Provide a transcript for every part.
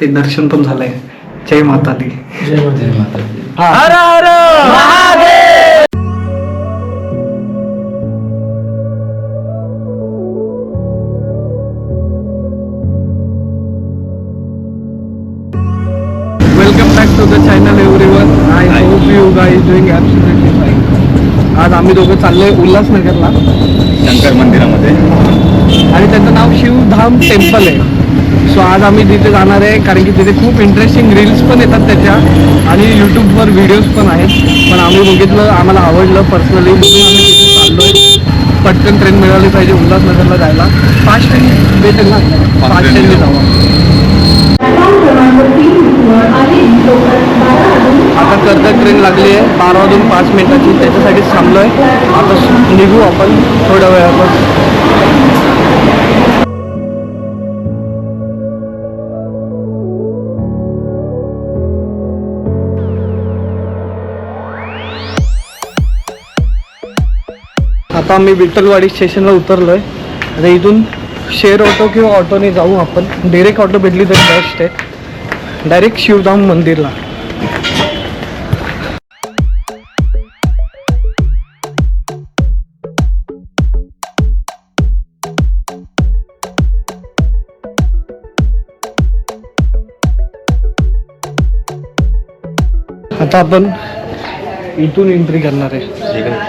ते दर्शन पण झालंय. जय माता दी जय माता दी. हर हर! Welcome back to the channel everyone I hope you guys doing absolutely fine आज आम्ही दोघं चाललोय उल्हासनगरला. शंकर मंदिरामध्ये. आणि त्याचं नाव शिवधाम टेम्पल आहे. सो आज आम्ही तिथे जाणार आहे कारण की तिथे खूप इंटरेस्टिंग रील्स पण येतात त्याच्या आणि यूट्यूबवर व्हिडिओज पण आहेत. पण आम्ही बघितलं आम्हाला आवडलं पर्सनली म्हणून आम्ही तिथे चाललोय. पटकन ट्रेन मिळाली पाहिजे उल्हासनगरला जायला. फास्ट ट्रेन भेटेल ना? फास्ट ट्रेनने. जाऊ आता कर्जत ट्रेन लागली आहे. बारा वाजून पाच मिनिटाची. त्याच्यासाठीच थांबलो आहे आता निघू आपण थोड्या वेळात आता आम्ही विठ्ठलवाडी स्टेशनला उतरलोय. आता इथून शेअर ऑटो किंवा ऑटोने जाऊ आपण. डिरेक्ट ऑटो भेटली तरी बेस्ट आहे. डायरेक्ट शिवधाम मंदिरला. आता आपण इथून एंट्री करणार आहे.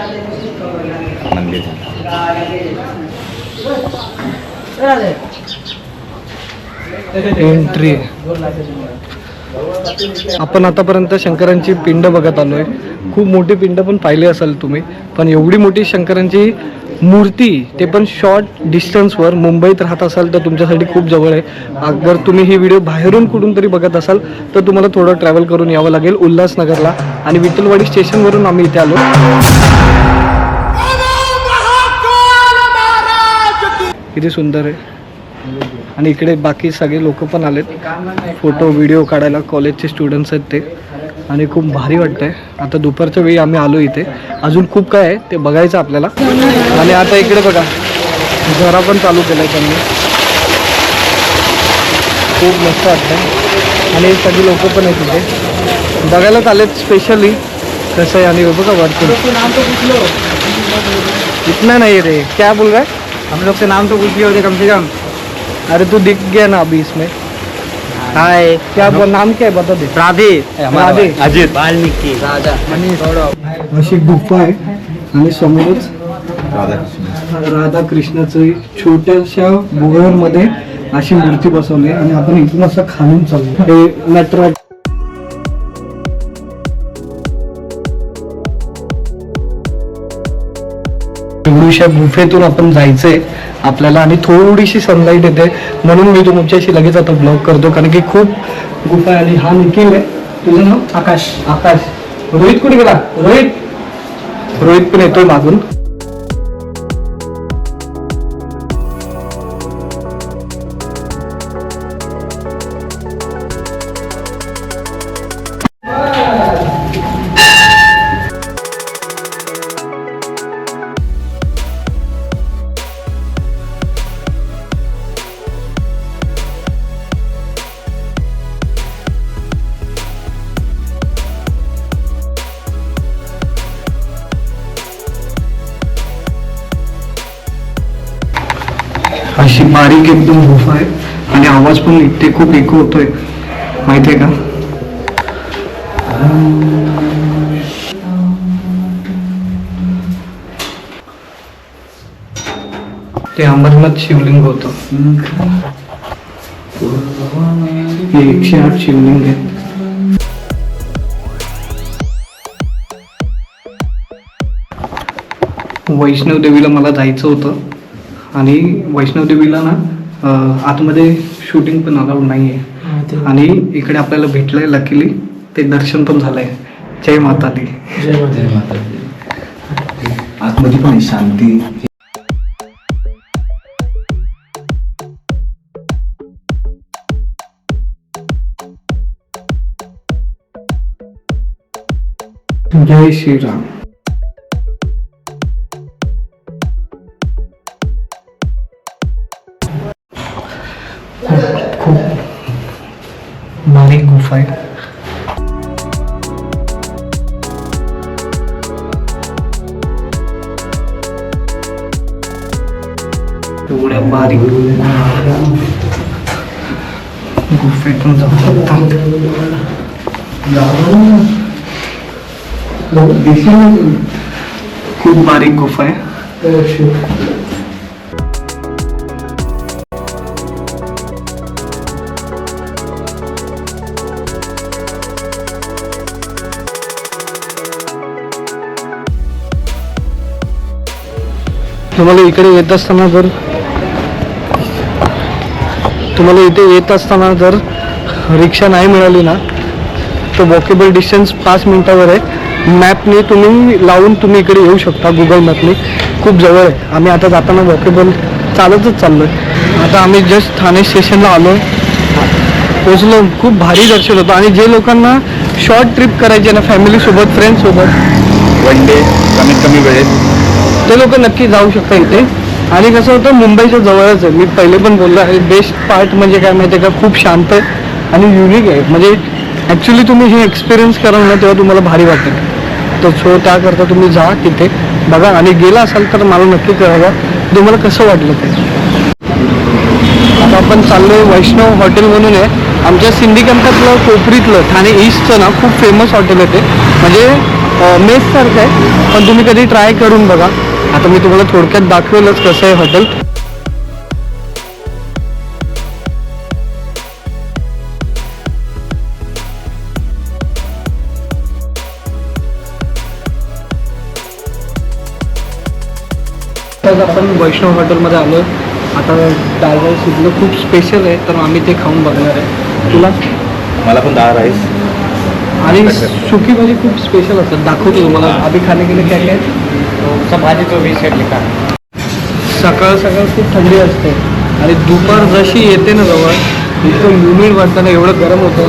एंट्री आपण आतापर्यंत शंकरांची पिंड बघत आलोय. खूप मोठी पिंड पण पाहिली असाल तुम्ही पण एवढी मोठी शंकरांची मूर्ती ते पण शॉर्ट डिस्टन्सवर मुंबईत राहत असाल तर तुमच्यासाठी खूप जवळ आहे. अगर तुम्ही ही व्हिडिओ बाहेरून कुठून तरी बघत असाल तर तुम्हाला थोडं ट्रॅव्हल करून यावं लागेल उल्हासनगरला. आणि विठ्ठलवाडी स्टेशनवरून आम्ही इथे आलो. किती सुंदर आहे. आणि इकडे बाकी सगळे लोक पण आलेत. फोटो व्हिडिओ काढायला कॉलेजचे स्टुडंट्स आहेत ते. आणि खूप भारी वाटतंय. आता दुपारच्या वेळी आम्ही आलो इथे. अजून खूप काय आहे ते बघायचं आपल्याला. आणि आता इकडे बघा. घरा पण चालू केला आहे त्यांनी. खूप मस्त वाटतंय. आणि सगळी लोक पण आहेत इथे. बघायलाच आलेत स्पेशली कसं आहे आणि बघा वाटतं इतना नाही रे. क्या बोल रहा हम लोग से नाम तो पूछ लिया होते कम से कम। अरे तू दिख गया ना अभी इसमें। हाय क्या बोल नाम क्या है बता दे। राधे। राधे। अजित। वाल्मिकी। राजा अशी गुफा आहे आणि समोरच। राधाकृष्ण राधाकृष्णाचं छोट्याशा मध्ये अशी मूर्ती बसवली आणि आपण इथून असं खालून चाललो. हे नटराज एवढीशा गुफेतून आपण जायचंय आपल्याला आणि थोडीशी सनलाईट येते. म्हणून मी तुमच्याशी लगेच आता ब्लॉग करतो कारण की खूप गुफा आहे आणि हा निखिल आहे. तुझं नाव? आकाश. आकाश. रोहित कुठे गेला? रोहित. रोहित पण येतोय मागून. अशी बारीक एकदम गुफा आहे. आणि आवाज पण इथे खूप इको होतोय. माहितीये का? ते अमरनाथ शिवलिंग होत. हे एकशे आठ शिवलिंग आहे वैष्णव देवीला मला जायचं होतं. आणि वैष्णव देवीला ना आतमध्ये शूटिंग पण अलाउड नाही आहे आणि इकडे आपल्याला भेटलंय लकीली ते दर्शन पण झालंय. जय माता दी जय माता दी. आतमध्ये पण शांती. जय श्रीराम. बारीक गुफा आहे एवढ्या बारीक गुफेतून जाऊ खूप बारीक गुफा आहे. तुम्हाला इकडे येत असताना जर तुम्हाला इथे येत असताना जर रिक्षा नाही मिळाली ना तर वॉकेबल डिस्टन्स पाच मिनटावर आहे. मॅपने तुम्ही लावून तुम्ही इकडे येऊ शकता गुगल मॅपने खूप जवळ आहे. आम्ही आता जाताना वॉकेबल चालतच चाललो आहे आता आम्ही जस्ट ठाणे स्टेशनला आलो पोचलो खूप भारी दर्शन होतं. आणि जे लोकांना शॉर्ट ट्रिप करायची आहे ना फॅमिलीसोबत फ्रेंड्ससोबत वन डे कमीत कमी वेळेत. ते लोक नक्की जाऊ शकता इथे. आणि कसं होतं मुंबईच्या जवळच आहे. मी पहिले पण बोललो आहे बेस्ट पार्ट म्हणजे काय माहिती आहे का? खूप शांत आहे आणि युनिक आहे. म्हणजे ॲक्च्युली तुम्ही हे एक्सपिरियन्स कराल ना तेव्हा तुम्हाला भारी वाटेल. तर सो त्याकरता तुम्ही जा तिथे. बघा आणि गेला असाल तर मला नक्की कळवा. तुम्हाला कसं वाटलं ते? आता आपण चाललोय वैष्णव हॉटेल म्हणून आहे. आमच्या सिंडिकेटातलं कोपरीतलं ठाणे ईस्टचं ना खूप फेमस हॉटेल आहे ते. म्हणजे मेससारखं आहे. पण तुम्ही कधी ट्राय करून बघा. आता मी तुम्हाला थोडक्यात दाखवेलच कसं आहे हॉटेल. तर आपण वैष्णव हॉटेलमध्ये आलो आता डाळ राईस इथलं खूप स्पेशल आहे तर आम्ही ते खाऊन बघणार आहे. तुला? मला पण डाळ राईस आणि सुकी भाजी खूप स्पेशल असतात. दाखवतो तुम्हाला. आधी खाणे गेले काय काय? सब भाजी तो वीस सेट लिखा. सकाळ सकाळ खूप थंडी असते. आणि दुपार जशी येते ना जवळ इतकं युमिड वाटतं ना एवढं गरम होतं.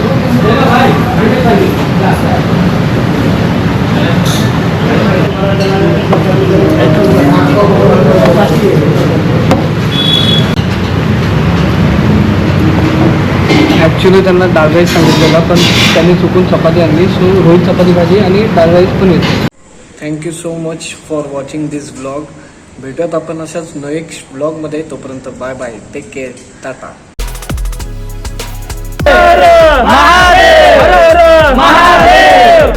ॲक्च्युली त्यांना डाळ राईस सांगितलेला पण त्यांनी चुकून चपाती आणली. सो रोहित चपाती भाजी आणि डाळ राईस पण येतो. Thank you so much for watching this blog भेटत आपण अशाच नेक्स्ट ब्लॉगमध्ये तोपर्यंत bye bye take care tata Mahadev!